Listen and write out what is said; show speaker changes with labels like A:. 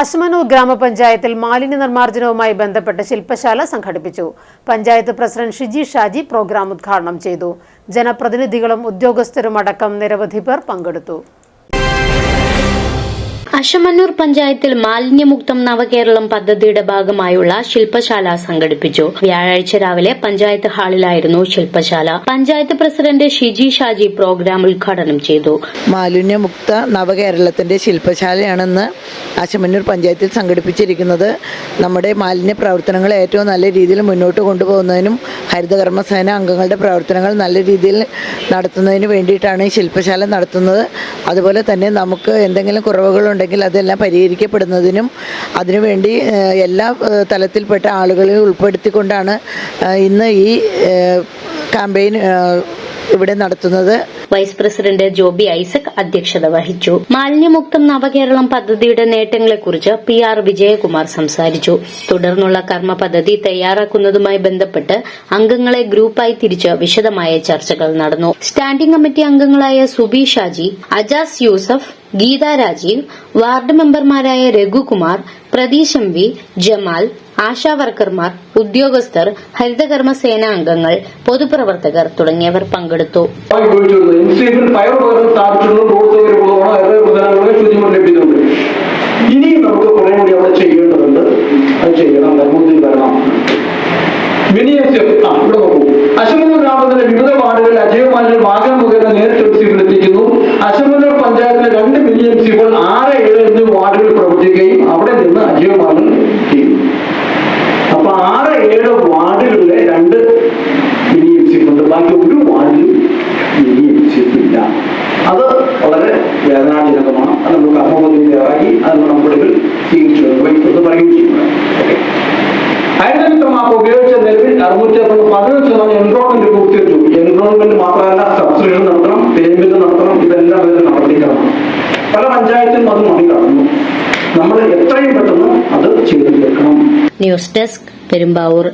A: അശ്മനൂർ ഗ്രാമപഞ്ചായത്തിൽ മാലിന്യ നിർമ്മാർജനവുമായി ബന്ധപ്പെട്ട് ശില്പശാല സംഘടിപ്പിച്ചു. പഞ്ചായത്ത് പ്രസിഡന്റ് ഷിജി ഷാജി പ്രോഗ്രാം ഉദ്ഘാടനം ചെയ്തു. ജനപ്രതിനിധികളും ഉദ്യോഗസ്ഥരുമടക്കം നിരവധി പേർ പങ്കെടുത്തു.
B: അശമന്നൂർ പഞ്ചായത്തിൽ മാലിന്യമുക്തം നവകേരളം പദ്ധതിയുടെ ഭാഗമായുള്ള ശില്പശാല സംഘടിപ്പിച്ചു. വ്യാഴാഴ്ച രാവിലെ പഞ്ചായത്ത് ഹാളിലായിരുന്നു ശില്പശാല. പഞ്ചായത്ത് പ്രസിഡന്റ് ഷിജി ഷാജി പ്രോഗ്രാം ഉദ്ഘാടനം ചെയ്തു.
C: മാലിന്യമുക്ത നവകേരളത്തിന്റെ ശില്പശാലയാണെന്ന് അശമന്നൂർ പഞ്ചായത്തിൽ സംഘടിപ്പിച്ചിരിക്കുന്നത്. നമ്മുടെ മാലിന്യ പ്രവർത്തനങ്ങൾ ഏറ്റവും നല്ല രീതിയിൽ മുന്നോട്ട് കൊണ്ടുപോകുന്നതിനും ഹരിതകർമ്മസേന അംഗങ്ങളുടെ പ്രവർത്തനങ്ങൾ നല്ല രീതിയിൽ നടത്തുന്നതിന് വേണ്ടിയിട്ടാണ് ഈ ശില്പശാല നടത്തുന്നത്. അതുപോലെ തന്നെ നമുക്ക് എന്തെങ്കിലും കുറവുകളുണ്ടെങ്കിൽ അതെല്ലാം പരിഹരിക്കപ്പെടുന്നതിനും അതിനുവേണ്ടി എല്ലാ തലത്തിൽപ്പെട്ട ആളുകളെ ഉൾപ്പെടുത്തിക്കൊണ്ടാണ് ഇന്ന് ഈ ക്യാമ്പയിൻ ഇവിടെ നടത്തുന്നത്.
B: വൈസ് പ്രസിഡന്റ് ജോബി ഐസക് അധ്യക്ഷത വഹിച്ചു. മാലിന്യമുക്തം നവകേരളം പദ്ധതിയുടെ നേട്ടങ്ങളെക്കുറിച്ച് പി ആർ വിജയകുമാർ സംസാരിച്ചു. തുടർന്നുള്ള കർമ്മ പദ്ധതി തയ്യാറാക്കുന്നതുമായി ബന്ധപ്പെട്ട് അംഗങ്ങളെ ഗ്രൂപ്പായി തിരിച്ച് വിശദമായ ചർച്ചകൾ നടന്നു. സ്റ്റാൻഡിംഗ് കമ്മിറ്റി അംഗങ്ങളായ സുബി ഷാജി അജാസ് യൂസഫ് ഗീത രാജീവ് വാർഡ് മെമ്പർമാരായ രഘുകുമാർ പ്രതീഷ് എം വി ജമാൽ ആശാ വർക്കർമാർ ഉദ്യോഗസ്ഥർ ഹരിതകർമ്മ സേനാ അംഗങ്ങൾ പൊതുപ്രവർത്തകർ തുടങ്ങിയവർ പങ്കെടുത്തു.
D: ഇനിയും അത് ചെയ്യണം ഗ്രാമത്തിലെ വിവിധ വാർഡുകളിൽ അജയമാലിന്യം വാഹനം മുഖേന നേരിട്ട് എത്തിക്കുന്നു അശമന്നൂർ ബാക്കി ഒരു വാല്യൂ സി അത് വളരെ വേദനാജനകമാണ്. അത് നമ്മൾ കർമ്മപദ്ധതി തയ്യാറാക്കി അത് നടപടികൾ സ്വീകരിച്ചു പറയുകയും ചെയ്യുന്നത് ഹൈഡ്രജൻ മാപ്പ് ഉപയോഗിച്ച നിലവിൽ അറുന്നൂറ്റി അറുപത് പതിനൊന്ന് ശതമാനം എൻറോൾമെന്റ് പൂർത്തീകരിച്ചു. എൻറോൾമെന്റ് മാത്രമല്ല സബ്സിഡികൾ നടത്തണം പേയ്മെന്റ് നടത്തണം ഇതെല്ലാം ഇതിൽ നടത്തിക്കണം പല പഞ്ചായത്തും അത് മറികടന്നു. നമ്മൾ എത്രയും പെട്ടെന്ന് അത് ചെയ്തു തീർക്കണം.
B: News desk Perumbavoor